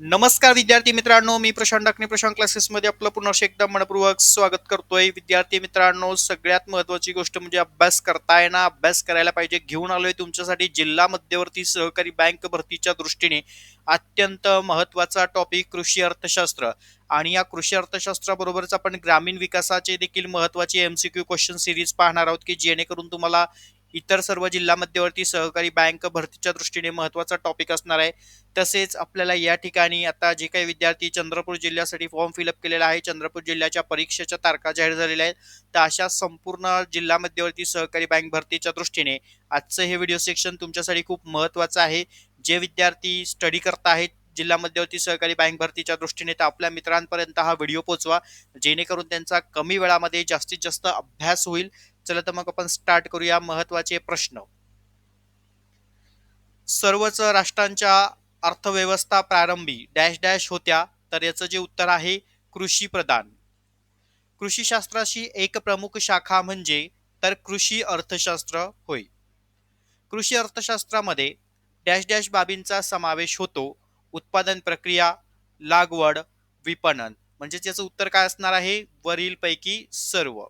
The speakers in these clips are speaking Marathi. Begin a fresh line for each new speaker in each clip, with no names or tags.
नमस्कार विद्यार्थी मित्रांनो मी प्रशांत डाकणे प्रशांत क्लासेसमध्ये आपलं पुन्हा एकदा मनपूर्वक स्वागत करतोय. विद्यार्थी मित्रांनो सगळ्यात महत्वाची गोष्ट म्हणजे अभ्यास करताय ना अभ्यास करायला पाहिजे. घेऊन आलोय तुमच्यासाठी जिल्हा मध्यवर्ती सहकारी बँक भरतीच्या दृष्टीने अत्यंत महत्त्वाचा टॉपिक कृषी अर्थशास्त्र. आणि या कृषी अर्थशास्त्राबरोबरच आपण ग्रामीण विकासाचे देखील महत्त्वाचे एमसीक्यू क्वेश्चन सिरीज पाहणार आहोत की जेणेकरून तुम्हाला इतर सर्व जिल्हा मध्यवर्ती सहकारी बँक भरतीच्या दृष्टीने महत्त्वाचा टॉपिक असणार आहे. तसेच आपल्याला या ठिकाणी आता जे काही विद्यार्थी चंद्रपूर जिल्ह्यासाठी फॉर्म फिलअप केलेला आहे चंद्रपूर जिल्ह्याच्या परीक्षेच्या तारखा जाहीर झालेल्या आहेत. तर अशा संपूर्ण जिल्हा मध्यवर्ती सहकारी बँक भरतीच्या दृष्टीने आजचं हे व्हिडिओ सेक्शन तुमच्यासाठी खूप महत्वाचं आहे. जे विद्यार्थी स्टडी करत आहेत जिल्हा मध्यवर्ती सहकारी बँक भरतीच्या दृष्टीने तर आपल्या मित्रांपर्यंत हा व्हिडिओ पोहोचवा. जेणेकरून त्यांचा कमी वेळामध्ये जास्तीत जास्त अभ्यास होईल. चला तर मग आपण स्टार्ट करूया महत्त्वाचे प्रश्न. सर्वच राष्ट्रांच्या अर्थव्यवस्था प्रारंभी डॅश डॅश होत्या तर याचं जे उत्तर आहे कृषी प्रधान. कृषीशास्त्राची एक प्रमुख शाखा म्हणजे तर कृषी अर्थशास्त्र होय. कृषी अर्थशास्त्रामध्ये डॅश डॅश बाबींचा समावेश होतो उत्पादन प्रक्रिया लागवड विपणन. म्हणजे याचं उत्तर काय असणार आहे? वरील पैकी सर्व.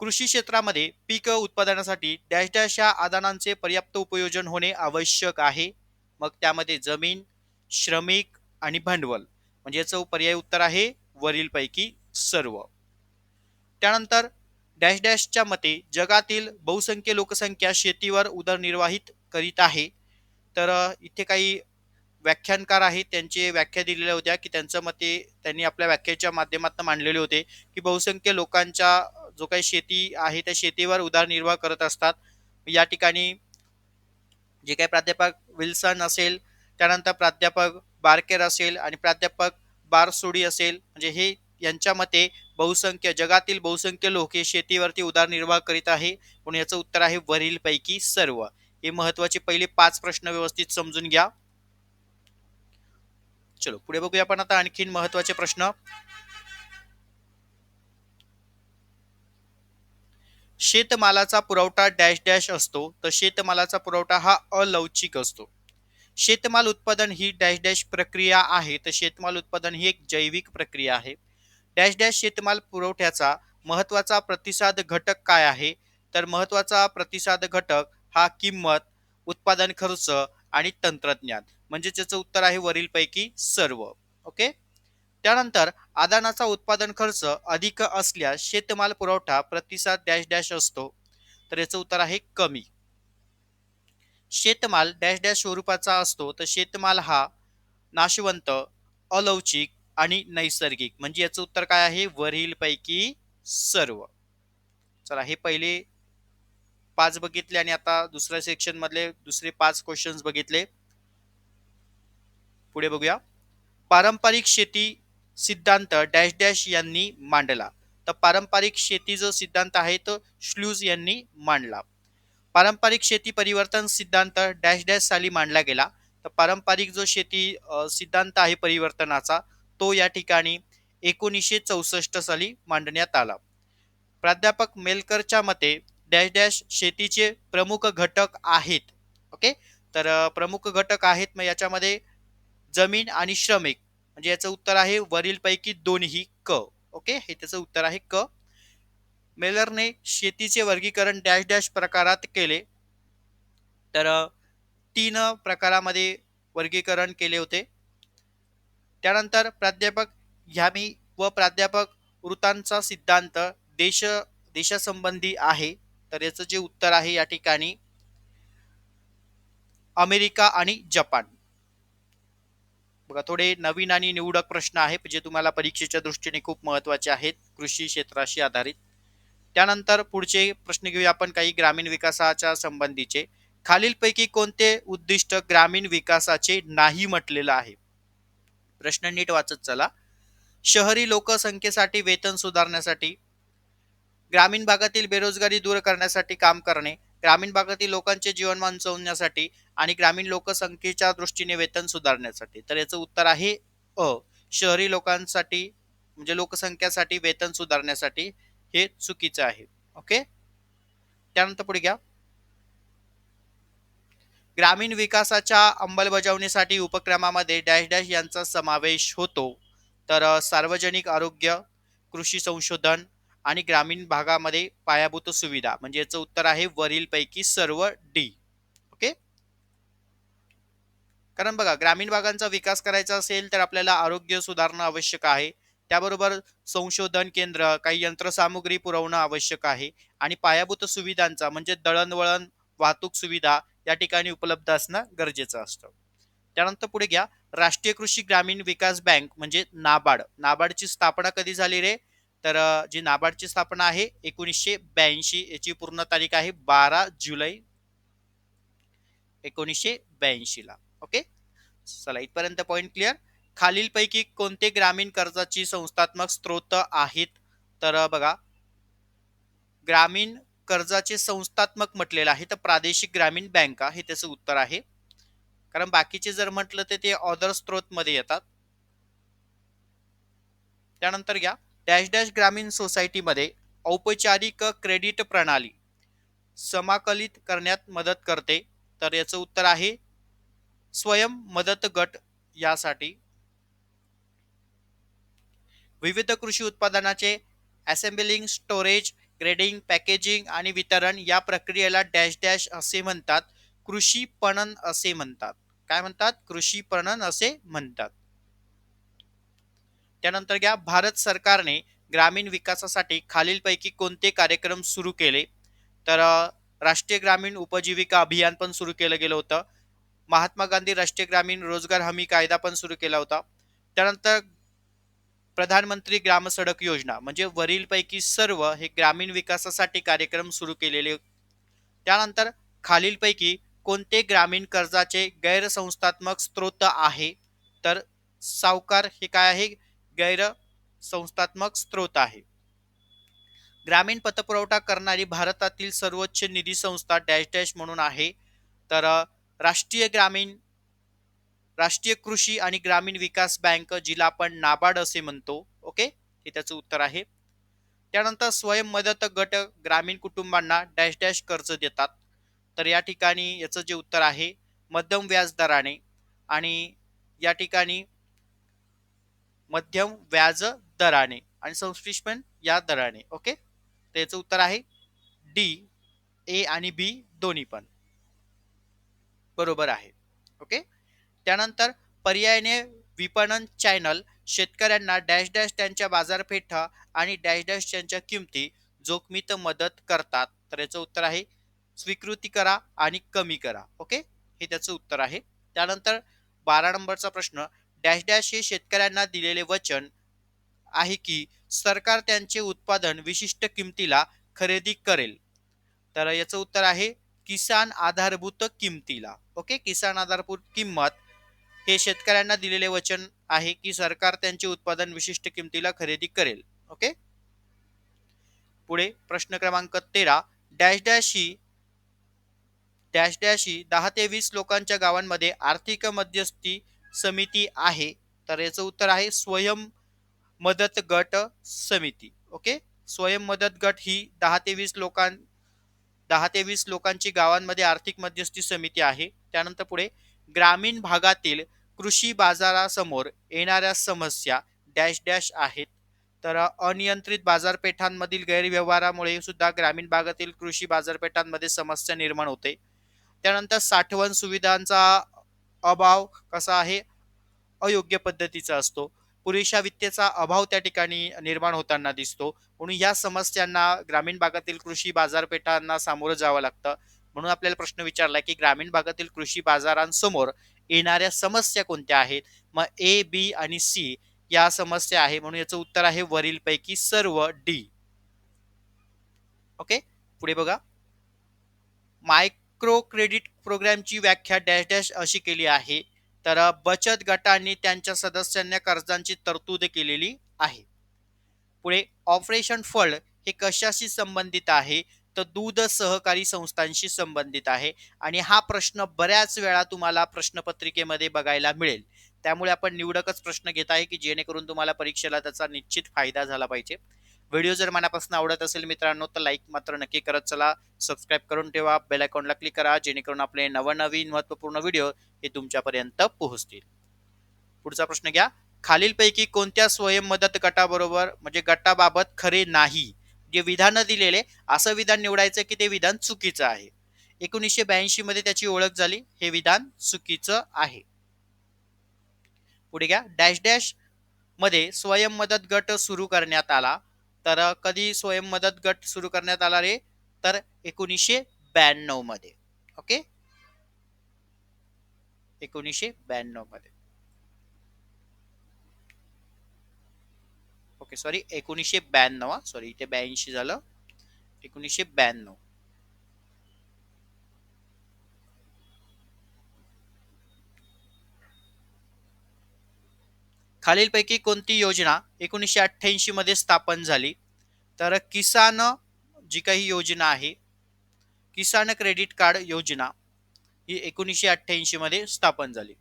कृषी क्षेत्रामध्ये पीक उत्पादनासाठी डॅश डॅश या आदानांचे पर्याप्त उपयोजन होणे आवश्यक आहे. मग त्यामध्ये जमीन श्रमिक आणि भांडवल म्हणजे याचं पर्याय उत्तर आहे वरीलपैकी सर्व. त्यानंतर डॅश डॅशच्या मते जगातील बहुसंख्य लोकसंख्या शेतीवर उदरनिर्वाहित करीत आहे. तर इथे काही व्याख्यानकार आहेत त्यांचे व्याख्या दिलेल्या होत्या की त्यांच्या मते त्यांनी आपल्या व्याख्याच्या माध्यमातून मांडलेले होते की बहुसंख्य लोकांच्या जो काही शेती आहे त्या शेतीवर उदारनिर्वाह करत असतात. या ठिकाणी जे काही प्राध्यापक विल्सन असेल त्यानंतर प्राध्यापक बारकेर असेल आणि प्राध्यापक बारसोडी असेल म्हणजे हे यांच्या मते बहुसंख्य जगातील बहुसंख्य लोक हे शेतीवरती उदरनिर्वाह करीत आहे. म्हणून याचं उत्तर आहे वरीलपैकी सर्व. हे महत्त्वाचे पहिले पाच प्रश्न व्यवस्थित समजून घ्या. चलो पुढे बघूया आपण आता आणखीन महत्त्वाचे प्रश्न. शेतमालाचा पुरवठा डॅश डॅश असतो तर शेतमालाचा पुरवठा हा अलौचिक असतो. शेतमाल उत्पादन ही डॅश डॅश प्रक्रिया आहे तर शेतमाल उत्पादन ही एक जैविक प्रक्रिया आहे. डॅश डॅश शेतमाल पुरवठ्याचा महत्त्वाचा प्रतिसाद घटक काय आहे? तर महत्त्वाचा प्रतिसाद घटक हा किंमत उत्पादन खर्च आणि तंत्रज्ञान. म्हणजे त्याचं उत्तर आहे वरीलपैकी सर्व. ओके? त्यानंतर आदानाचा उत्पादन खर्च अधिक असल्यास शेतमाल पुरवठा प्रतिसाद डॅश डॅश असतो. तर याचं उत्तर आहे कमी. शेतमाल डॅश डॅश स्वरूपाचा असतो तर शेतमाल हा नाशवंत अलौचिक आणि नैसर्गिक. म्हणजे याचं उत्तर काय आहे? वरील पैकी सर्व. चला हे पहिले पाच बघितले आणि आता दुसऱ्या सेक्शन मधले दुसरे पाच क्वेश्चन्स बघितले. पुढे बघूया. पारंपरिक शेती सिद्धांत डॅश डॅश यांनी मांडला. तर पारंपरिक शेती जो सिद्धांत आहे तो श्लूज यांनी मांडला. पारंपरिक शेती परिवर्तन सिद्धांत डॅश डॅश साली मांडला गेला. तर पारंपरिक जो शेती सिद्धांत आहे परिवर्तनाचा तो या ठिकाणी एकोणीसशे चौसष्ट साली मांडण्यात आला. प्राध्यापक मेलकरच्या मते डॅश डॅश शेतीचे प्रमुख घटक आहेत. ओके? तर प्रमुख घटक आहेत मग याच्यामध्ये जमीन आणि श्रमिक. म्हणजे याचं उत्तर आहे वरीलपैकी दोन्ही क. ओके? हे त्याचं उत्तर आहे क. मेलरने शेतीचे वर्गीकरण डॅश डॅश प्रकारात केले. तर तीन प्रकारामध्ये वर्गीकरण केले होते. त्यानंतर प्राध्यापक ह्यामी व प्राध्यापक वृत्तांचा सिद्धांत देश देशासंबंधी आहे. तर याचं जे उत्तर आहे या ठिकाणी अमेरिका आणि जपान. बघा थोडे नवीन आणि निवडक प्रश्न आहेत जे तुम्हाला परीक्षेच्या दृष्टीने खूप महत्त्वाचे आहेत कृषी क्षेत्राशी आधारित. त्यानंतर पुढचे प्रश्न घेऊया आपण काही ग्रामीण विकासाच्या संबंधीचे. खालीलपैकी कोणते उद्दिष्ट ग्रामीण विकासाचे नाही म्हटलेलं आहे? प्रश्न नीट वाचत चला. शहरी लोकसंख्येसाठी वेतन सुधारण्यासाठी ग्रामीण भागातील बेरोजगारी दूर करण्यासाठी काम करणे ग्रामीण भागातील लोकांचे जीवनमान उंचावण्यासाठी आणि ग्रामीण लोकसंख्येच्या दृष्टीने वेतन सुधारण्यासाठी. तर याचं उत्तर आहे अ. शहरी लोकांसाठी म्हणजे लोकसंख्यासाठी वेतन सुधारण्यासाठी हे चुकीचं आहे. ओके? त्यानंतर पुढे घ्या. ग्रामीण विकासाच्या अंमलबजावणीसाठी उपक्रमामध्ये डॅश डॅश यांचा समावेश होतो. तर सार्वजनिक आरोग्य कृषी संशोधन आणि ग्रामीण भागामध्ये पायाभूत सुविधा. म्हणजे याचं उत्तर आहे वरीलपैकी सर्व डी ओके? कारण बघा ग्रामीण भागांचा विकास करायचा असेल तर आपल्याला आरोग्य सुधारणं आवश्यक आहे. त्याबरोबर संशोधन केंद्र काही यंत्रसामुग्री पुरवणं आवश्यक आहे. आणि पायाभूत सुविधांचा म्हणजे दळणवळण वाहतूक सुविधा या ठिकाणी उपलब्ध असणं गरजेचं असतं. त्यानंतर पुढे घ्या राष्ट्रीय कृषी ग्रामीण विकास बँक म्हणजे नाबार्ड. नाबार्डची स्थापना कधी झाली रे? तर जी नाबार्डची स्थापना आहे एकोणीसशे ब्याऐंशी याची पूर्ण तारीख आहे बारा जुलै एकोणीसशे ब्याऐंशी ला. ओके? चला इथपर्यंत पॉईंट क्लिअर खालीलपैकी कोणते ग्रामीण कर्जाची संस्थात्मक स्रोत आहेत? तर बघा. ग्रामीण कर्जाचे संस्थात्मक म्हटलेलं आहे तर प्रादेशिक ग्रामीण बँका हे त्याचं उत्तर आहे. कारण बाकीचे जर म्हटलं तर ते ऑदर स्त्रोत मध्ये येतात. त्यानंतर घ्या. डॅश डॅश ग्रामीण सोसायटीमध्ये औपचारिक क्रेडिट प्रणाली समाकलित करण्यात मदत करते. तर याचं उत्तर आहे स्वयं मदत गट यासाठी. विविध कृषी उत्पादनाचे असेंबलिंग स्टोरेज ग्रेडिंग पॅकेजिंग आणि वितरण या प्रक्रियेला डॅश डॅश असे म्हणतात. कृषी पणन असे म्हणतात. काय म्हणतात? कृषी पणन असे म्हणतात. त्यानंतर घ्या भारत सरकारने ग्रामीण विकासासाठी खालीलपैकी कोणते कार्यक्रम सुरू केले? तर राष्ट्रीय ग्रामीण उपजीविका अभियान पण सुरू केलं गेलं होतं. महात्मा गांधी राष्ट्रीय ग्रामीण रोजगार हमी कायदा पण सुरू केला होता. त्यानंतर प्रधानमंत्री ग्रामसडक योजना म्हणजे वरीलपैकी सर्व हे ग्रामीण विकासासाठी कार्यक्रम सुरू केलेले. त्यानंतर खालीलपैकी कोणते ग्रामीण कर्जाचे गैरसंस्थात्मक स्रोत आहे? तर सावकार हे काय आहे? गैर संस्थात्मक स्रोत आहे. ग्रामीण पतपुरवठा करणारी भारतातील सर्वोच्च निधी संस्था डॅश डॅश म्हणून आहे. तर राष्ट्रीय ग्रामीण राष्ट्रीय कृषी आणि ग्रामीण विकास बँक जिला आपण नाबार्ड असे म्हणतो. ओके? हे त्याचं उत्तर आहे. त्यानंतर स्वयं मदत गट ग्रामीण कुटुंबांना डॅश डॅश कर्ज देतात. तर या ठिकाणी याचं जे उत्तर आहे मध्यम व्याज दराने आणि या ठिकाणी मध्यम व्याज दराने आणि सबस्क्रिप्शन या दराने ओके? त्याचं उत्तर आहे डी ए आणि बी दोन्ही पण. बरोबर आहे ओके? त्यानंतर पर्यायाने विपणन चॅनल शेतकऱ्यांना डॅश डॅश त्यांच्या बाजारपेठा आणि डॅश डॅश त्यांच्या किमती जोखमीत मदत करतात. तर याचं उत्तर आहे स्वीकृती करा आणि कमी करा ओके? हे त्याचं उत्तर आहे. त्यानंतर बारा नंबरचा प्रश्न डॅश डॅश हे शेतकऱ्यांना दिलेले वचन आहे की सरकार त्यांचे उत्पादन विशिष्ट किमतीला खरेदी करेल. तर याचं उत्तर आहे किसान आधारभूत किमतीला. ओके? किसान आधारभूत किंमत हे शेतकऱ्यांना दिलेले वचन आहे की सरकार त्यांचे उत्पादन विशिष्ट किमतीला खरेदी करेल. ओके? पुढे प्रश्न क्रमांक तेरा. डॅश डॅश ही डॅश डॅश ही दहा ते वीस लोकांच्या गावांमध्ये आर्थिक मध्यस्थी समिती आहे. तर याचं उत्तर आहे स्वयं मदत गट समिती. ओके? स्वयं मदत गट ही दहा ते वीस लोकां दहा ते वीस लोकांची गावांमध्ये आर्थिक मध्यस्थी समिती आहे. त्यानंतर पुढे ग्रामीण भागातील कृषी बाजारासमोर येणाऱ्या समस्या डॅश डॅश आहेत. तर अनियंत्रित बाजारपेठांमधील गैरव्यवहारामुळे सुद्धा ग्रामीण भागातील कृषी बाजारपेठांमध्ये समस्या निर्माण होते. त्यानंतर साठवण सुविधांचा अभाव कसा आहे? अयोग्य पद्धतीचा असतो. पुरेशा वित्तेचा अभाव त्या ठिकाणी निर्माण होताना दिसतो. म्हणून या समस्यांना ग्रामीण भागातील कृषी बाजारपेठांना सामोरं जावं लागतं. म्हणून आपल्याला प्रश्न विचारला की ग्रामीण भागातील कृषी बाजारांसमोर येणाऱ्या समस्या कोणत्या आहेत? मग ए बी आणि सी या समस्या आहे. म्हणून याचं उत्तर आहे वरीलपैकी सर्व डी ओके पुढे बघा. मायक्रो क्रेडिट प्रोग्रामची व्याख्या डॅश डॅश अशी केली आहे. तर बचत गटांनी त्यांच्या सदस्यांना कर्जांची तरतूद केलेली आहे. पुढे ऑपरेशन फंड हे कशाशी संबंधित आहे? तर दूध सहकारी संस्थांशी संबंधित आहे. आणि हा प्रश्न बऱ्याच वेळा तुम्हाला प्रश्नपत्रिकेमध्ये बघायला मिळेल. त्यामुळे आपण निवडकच प्रश्न घेत आहे की जेणेकरून तुम्हाला परीक्षेला त्याचा निश्चित फायदा झाला पाहिजे. व्हिडिओ जर मनापासून आवडत असेल मित्रांनो तर लाईक मात्र नक्की करत चला. सबस्क्राईब करून ठेवा. बेल आयकॉनला क्लिक करा जेणेकरून आपले नवनवीन महत्त्वपूर्ण व्हिडिओ हे तुमच्यापर्यंत पोहोचतील. पुढचा प्रश्न घ्या. खालीलपैकी कोणत्या स्वयं मदत गटाबरोबर म्हणजे गटाबाबत खरे नाही जे विधान दिलेले असं विधान निवडायचं की ते विधान चुकीचं आहे? एकोणीसशे ब्याऐंशी मध्ये त्याची ओळख झाली. हे विधान चुकीचं आहे. पुढे घ्या. डॅश डॅशमध्ये स्वयं मदत गट सुरू करण्यात आला. तर कधी स्वयं मदत गट सुरू करण्यात आला रे? तर एकोणीसशे ब्याण्णवमध्ये. ओके? एकोणीसशे ब्याण्णवमध्ये. ओके सॉरी एकोणीसशे ब्याण्णव सॉरी इथे ब्याऐंशी झालं. एकोणीसशे ब्याण्णव. खालीलपैकी कोणती योजना एकोणीसशे अठ्ठ्याऐंशी मध्ये स्थापन झाली? तर किसान जी काही योजना आहे किसान क्रेडिट कार्ड योजना ही एकोणीसशे अठ्ठ्याऐंशी मध्ये स्थापन झाली.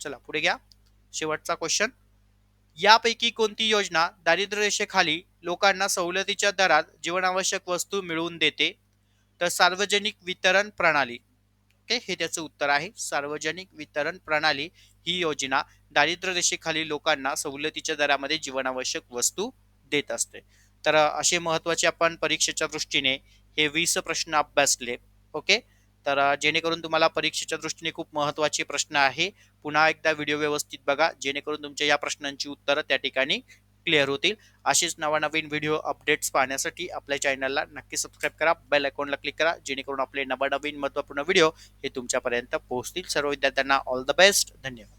चला पुढे घ्या. शेवटचा क्वेश्चन यापैकी कोणती योजना दारिद्र्य रेषेखाली लोकांना सवलतीच्या दरात जीवनावश्यक वस्तू मिळवून देते? तर सार्वजनिक वितरण प्रणाली. ओके हे त्याचं उत्तर आहे. सार्वजनिक वितरण प्रणाली ही योजना दारिद्र्य रेषेखाली लोकांना सवलतीच्या दरामध्ये जीवनावश्यक वस्तू देत असते. तर असे महत्त्वाचे आपण परीक्षेच्या दृष्टीने हे वीस प्रश्न अभ्यासले. ओके तर जेणेकरून तुम्हाला परीक्षेच्या दृष्टीने खूप महत्त्वाचे प्रश्न आहे. पुन्हा एकदा व्हिडिओ व्यवस्थित बघा. जेणेकरून तुमच्या या प्रश्नांची उत्तरं त्या ठिकाणी क्लिअर होतील. असेच नवनवीन व्हिडिओ अपडेट्स पाहण्यासाठी आपल्या चॅनलला नक्की सबस्क्राईब करा. बेल आयकॉनला क्लिक करा जेणेकरून आपले नवनवीन महत्त्वपूर्ण व्हिडिओ हे तुमच्यापर्यंत पोहोचतील. सर्व विद्यार्थ्यांना ऑल द बेस्ट. धन्यवाद.